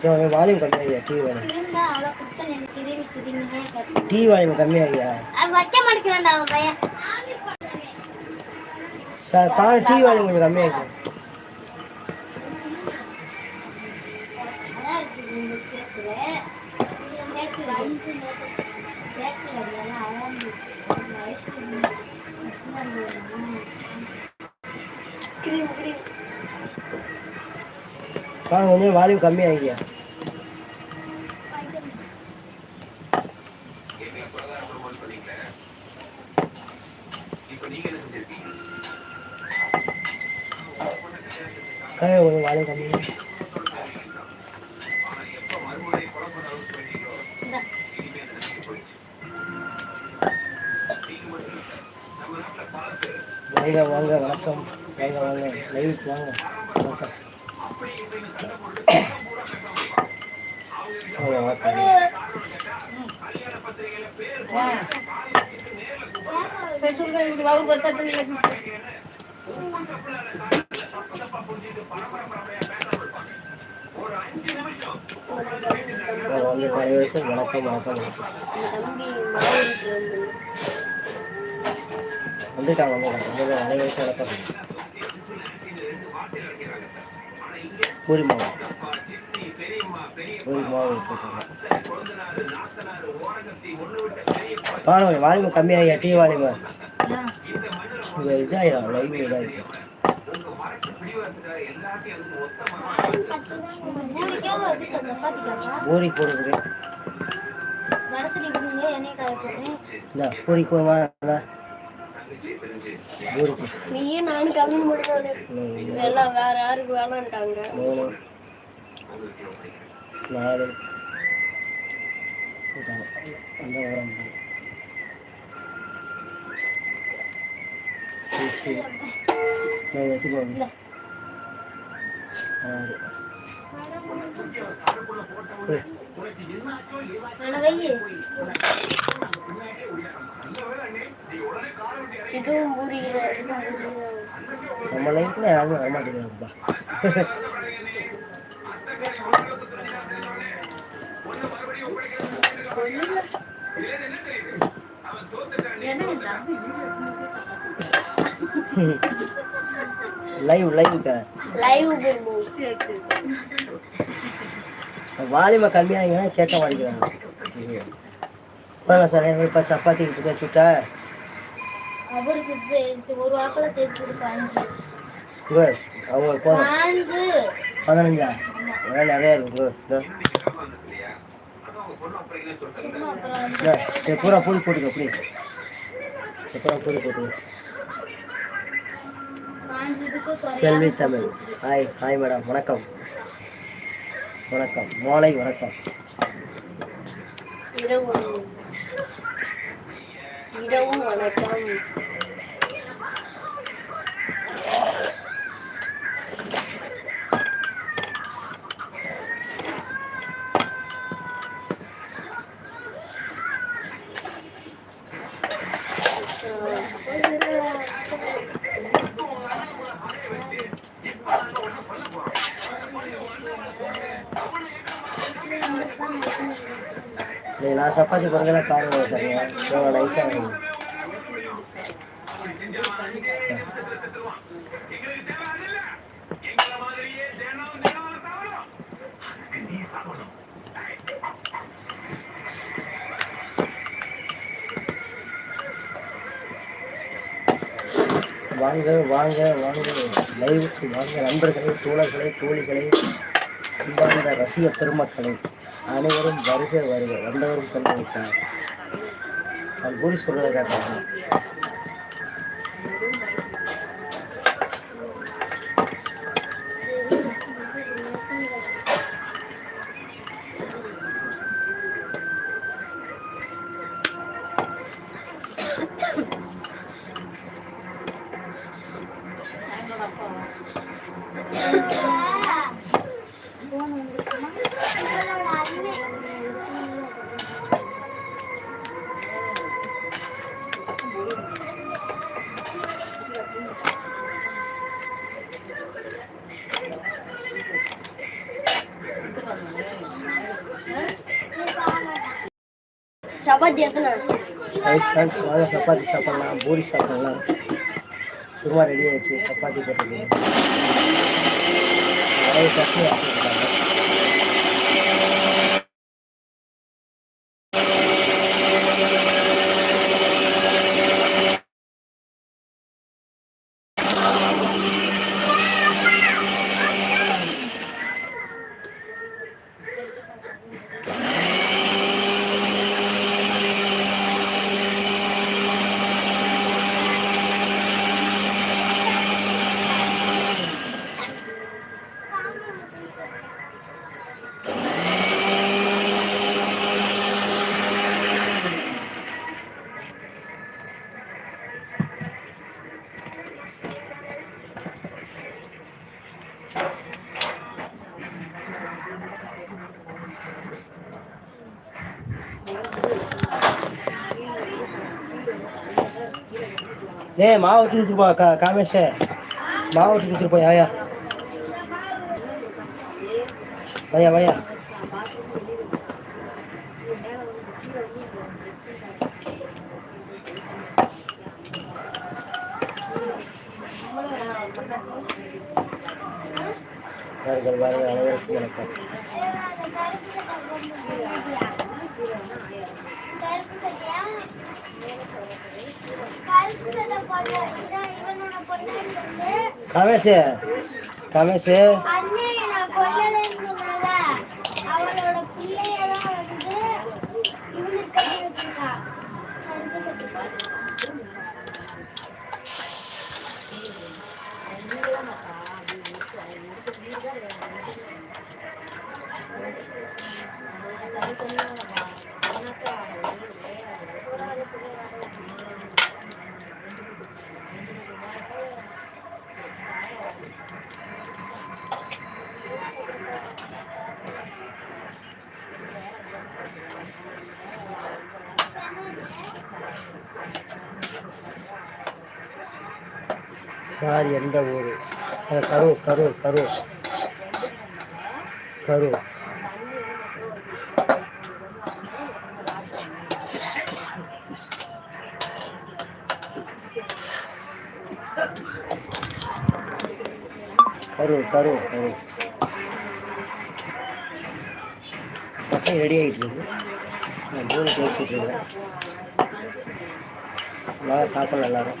Volume கம்மியாகியா? TV volume TV volume கம்மியாகியா? Sir பா டிவி வால்யூம் கொஞ்சம் கம்மியாகிக்கும் அதான் இருக்குது பா கொஞ்சம் வால்யூம் கம்மியாகியா கொஞ்சம் வால்யூம் கம்மியாக வாங்க வாங்க வணக்கம். வாங்க வாங்க லைவுக்கு வாங்க வணக்கம் வாங்க. வணக்கம் வணக்கம் வந்துட்டாங்க வந்துட்டாங்க. வணக்கம் பூரி மாவு. பூரி மாவு பாருங்க வால்யூம் கம்மியாகியா? Tea volume. இங்கே இதாயிரும் லைவ் சப்பாத்திக்காக்கா பூரி போடுறது பூரி பூரிக்கு நீயும் நானும் கம்மி முடியும் எல்லாம் வேற யாருக்கு வேணான்ட்டாங்க மூணு நாலு இதாங்க. நான் எடுத்துக்கோங்க ஆறு இதுவும் பூரி நம்ம லைஃப்ல யாருமே வரமாட்டேங்கிறாங்கப்பா லைவ் லைவ் போடுவோம் வாலிமை கம்மியாகிங்கன்னா கேட்க மாட்டேங்கிறாங்க. சார் இப்போ சப்பாத்தி இப்போ சுட்டா? அவருக்கு ஒரு வாக்கில் தேய்ச்சி அஞ்சு. இங்கே அவங்களுக்கு போதும் அஞ்சு. பதினஞ்சா? அதெல்லாம் நிறையா இருக்கு இது. பூரா போட்டுக்க இது பூரா போட்டுக்க. Selvi Tamil. Hi hi madam வணக்கம். வணக்கம். மாலை வணக்கம். இரவு இரவும் வணக்கம். நான் சப்பாத்தி போடுறதுல பாருங்க சார். எவ்வளோ நைஸாக இருக்கும் வாங்க வாங்க வாங்க. லைவுக்கு வாங்க. நண்பர்களே தோழர்களே தோழிகளே அன்பார்ந்த ரசிக பெருமக்களே. அனைவரும் வருக வருக. வந்தவரும் சென்று விட்டார். நான் பூரி சொல்றதை காட்டுறாங்க சப்பாத்தி எத்தனை ஹை ஃப்ரெண்ட்ஸ் வாங்க சப்பாத்தி சாப்பிட்லாம் பூரி சாப்பிட்லாம். குருமா ரெடி ஆயிடுச்சு சப்பாத்தி போட்டுருக்கு நிறைய சட்னி ஏய் மாவு ஊற்றி கொடுத்துருப்பா கா காமேஷே. மாவு ஊற்றி கொடுத்துருப்பா யாயா வயா வயா பாருங்கள் பாருங்கள் அனைவருக்கும் வணக்கம். கருப்பு சட்டை போட்ட இதான் சார் எந்த ஊர்? அஹ் கரூர் கரூர் கரூர். கரூர். கரூர் கரூர் கரூர். ரெடி ஆகிட்டு இருக்கு. நான் மூணு பேசிட்டு இருக்கேன் நல்லா சாப்பிடலாம் எல்லாரும்.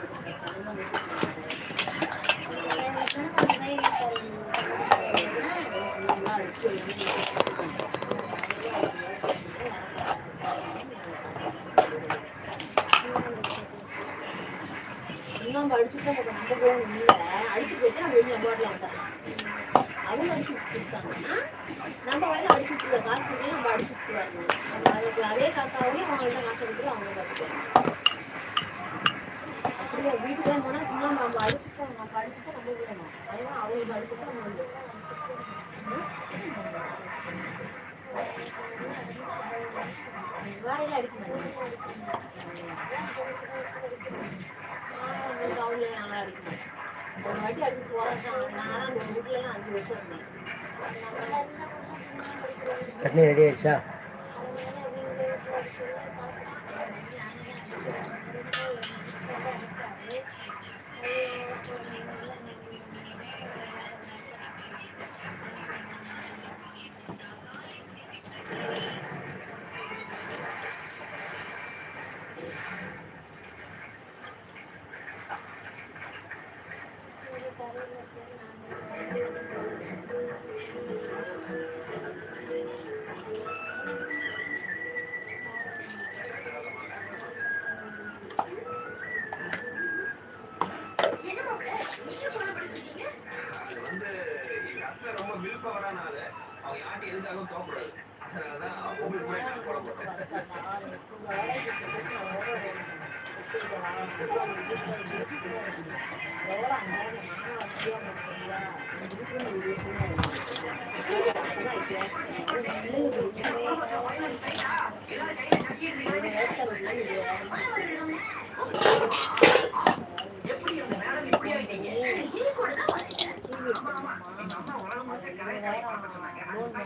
நம்ம அடிச்சுட்டு நம்ம நம்ம போகணும் இல்லை. அடிச்சு போயிட்டு நம்ம வெளியே போட்டில் வந்துடலாம். அவங்க அடிச்சு கொடுத்தாங்கன்னா நம்ம வரையும் அடிச்சு கொடுக்குற காசு கொடுத்து நம்ம அடிச்சு கொடுத்துருவாங்க. நம்ம அதுக்கு அதே காசாவையும் அவங்கள்ட்ட காசு கொடுத்து அவங்க கற்றுக்கலாம் அப்படியே போனால் சும்மா நம்ம அடிச்சுட்டு நம்ம அடிச்சுட்டு நம்ம விடணும் அதெல்லாம் அவங்களுக்கு அடிச்சுட்டு நம்ம வேலையில அடிக்கணும் நல்லா அடிக்கணும் ஒரு வாட்டி அடிச்சு போகிறேன் நானும் அந்த வீட்டிலலாம் அஞ்சு வருஷம் இருந்தேன் ரெடி ஆயிடுச்சா? அது வந்து எங்க அத்தை ரொம்ப வில் பவரானால அவங்க யார்ட்டு எதுக்காகவும் தோக்கூடாது அதனாலதான் உங்களுக்கு கூட நான் போட போட்டேன் மூன்று